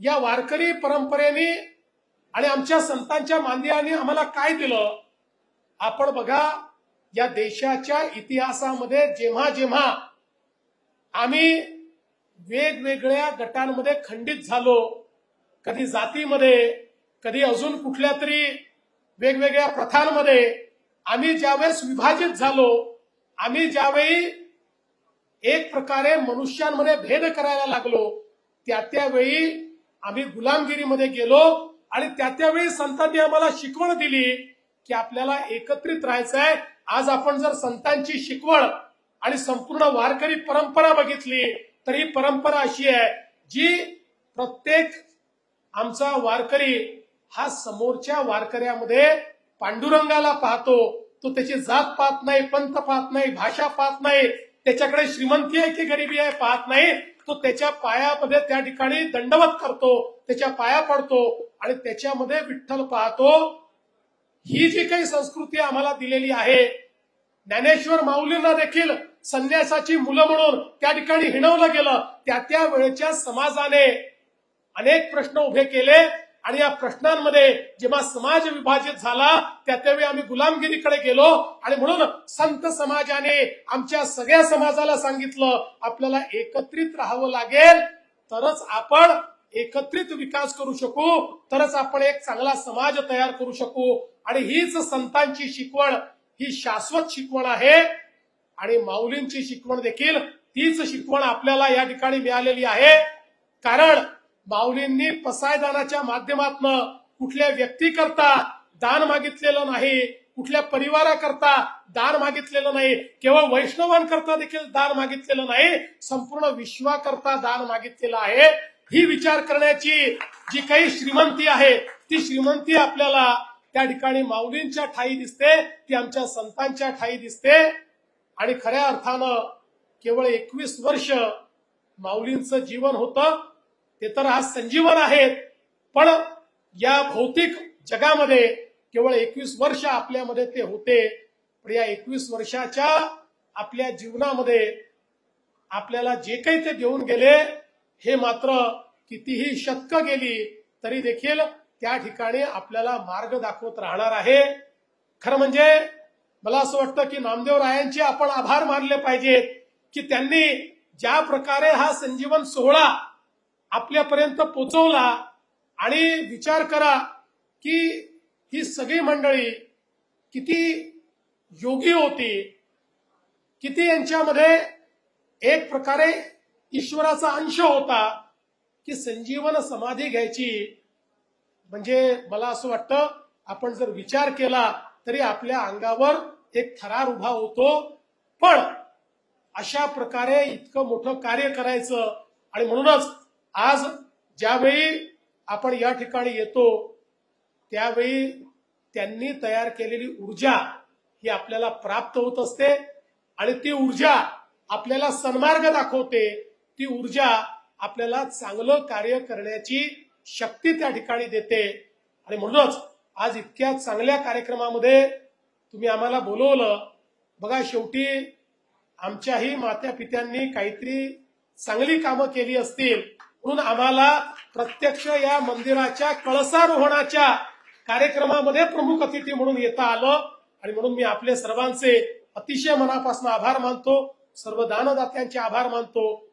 या वारकरी परंपरेने आणि आमच्या संतांच्या मांदियाने आम्हाला काय दिलं? आपण बघा या देशाच्या इतिहासामध्ये जेव्हा जेव्हा आम्ही वेगवेगळ्या गटांमध्ये खंडित झालो कधी जातीमध्ये कधी अजून कुठल्या तरी वेगवेगळ्या प्रथांमध्ये आम्ही ज्यावेळेस विभाजित झालो आम्ही ज्यावेळी एक प्रकारे मनुष्यांमध्ये भेद करायला लागलो त्या त्यावेळी आम्ही गुलामगिरीमध्ये गेलो आणि त्या त्यावेळी संतांनी आम्हाला शिकवण दिली की आपल्याला एकत्रित राहायचं आहे आज आपण जर संतांची शिकवण आणि संपूर्ण वारकरी परंपरा बघितली तर ही परंपरा अशी आहे जी प्रत्येक आमचा वारकरी हा समोरच्या वारकऱ्यामध्ये पांडुरंगाला पाहतो. तो त्याची जात पाहत नाही पंत पाहत नाही भाषा पाहत नाही त्याच्याकडे श्रीमंती आहे की गरिबी आहे पाहत नाही. तो त्याच्या पायामध्ये त्या ठिकाणी दंडवत करतो त्याच्या पाया पडतो आणि त्याच्यामध्ये विठ्ठल पाहतो. ही जी काही संस्कृती आम्हाला दिलेली आहे ज्ञानेश्वर माऊलींना देखील संन्यासाची मुलं म्हणून त्या ठिकाणी हिणवलं गेलं. त्या त्या वेळेच्या समाजाने अनेक प्रश्न उभे केले. आणि या प्रश्नांमध्ये जेव्हा समाज विभाजित झाला त्या त्यावेळी आम्ही गुलामगिरीकडे गेलो आणि म्हणून संत समाजाने आमच्या सगळ्या समाजाला सांगितलं आपल्याला एकत्रित राहावं लागेल तरच आपण एकत्रित विकास करू शकू तरच आपण एक चांगला समाज तयार करू शकू. आणि हीच संतांची शिकवण ही शाश्वत शिकवण आहे. आणि माऊलींची शिकवण देखील तीच शिकवण आपल्याला या ठिकाणी मिळालेली आहे. कारण माऊलींनी पसायदानाच्या माध्यमातून कुठल्या व्यक्तीकरता दान मागितलेलं नाही कुठल्या परिवाराकरता दान मागितलेलं नाही केवळ वैष्णवांकरता देखील दान मागितलेलं नाही संपूर्ण विश्वाकरता दान मागितलेलं आहे ही विचार करण्याची जी काही श्रीमंती आहे ती श्रीमंती आपल्याला त्या ठिकाणी माऊलींच्या ठाई दिसते ती आमच्या संतांच्या ठाई दिसते. आणि खऱ्या अर्थानं केवळ एकवीस वर्ष माऊलींचं जीवन होतं ते तर आज संजीवन आहेत. पण या भौतिक जगामध्ये केवळ एकवीस वर्ष आपल्यामध्ये ते होते. पण या एकवीस वर्षाच्या आपल्या जीवनामध्ये आपल्याला जे काही ते देऊन गेले हे मात्र कितीही शतक गेली तरी देखील त्या ठिकाणी आपल्याला मार्ग दाखवत राहणार आहे. खरं म्हणजे मला असं वाटतं की नामदेव रायांचे आपण आभार मानले पाहिजेत की त्यांनी ज्या प्रकारे हा संजीवन सोहळा आपल्यापर्यंत पोचवला आणि विचार करा की ही सगळी मंडळी किती योगी होती किती यांच्यामध्ये एक प्रकारे ईश्वराचा अंश होता की संजीवन समाधी घ्यायची. म्हणजे मला असं वाटतं आपण जर विचार केला तरी आपल्या अंगावर एक थरार उभा होतो. पण अशा प्रकारे इतकं मोठं कार्य करायचं आणि म्हणूनच आज ज्यावेळी आपण या ठिकाणी येतो त्यावेळी त्यांनी तयार केलेली ऊर्जा ही आपल्याला प्राप्त होत असते आणि ती ऊर्जा आपल्याला सन्मार्ग दाखवते. ती ऊर्जा आपल्याला चांगलं कार्य करण्याची शक्ती त्या ठिकाणी देते. आणि म्हणूनच आज इतक्या चांगल्या कार्यक्रमामध्ये तुम्ही आम्हाला बोलवलं. बघा शेवटी आमच्याही मात्या पित्यांनी काहीतरी चांगली कामं केली असतील. म्हणून आम्हाला प्रत्यक्ष या मंदिराच्या कळसारोहणाच्या कार्यक्रमामध्ये प्रमुख अतिथी म्हणून येता आलं. आणि म्हणून मी आपले सर्वांचे अतिशय मनापासून आभार मानतो. सर्व दानदात्यांचे आभार मानतो.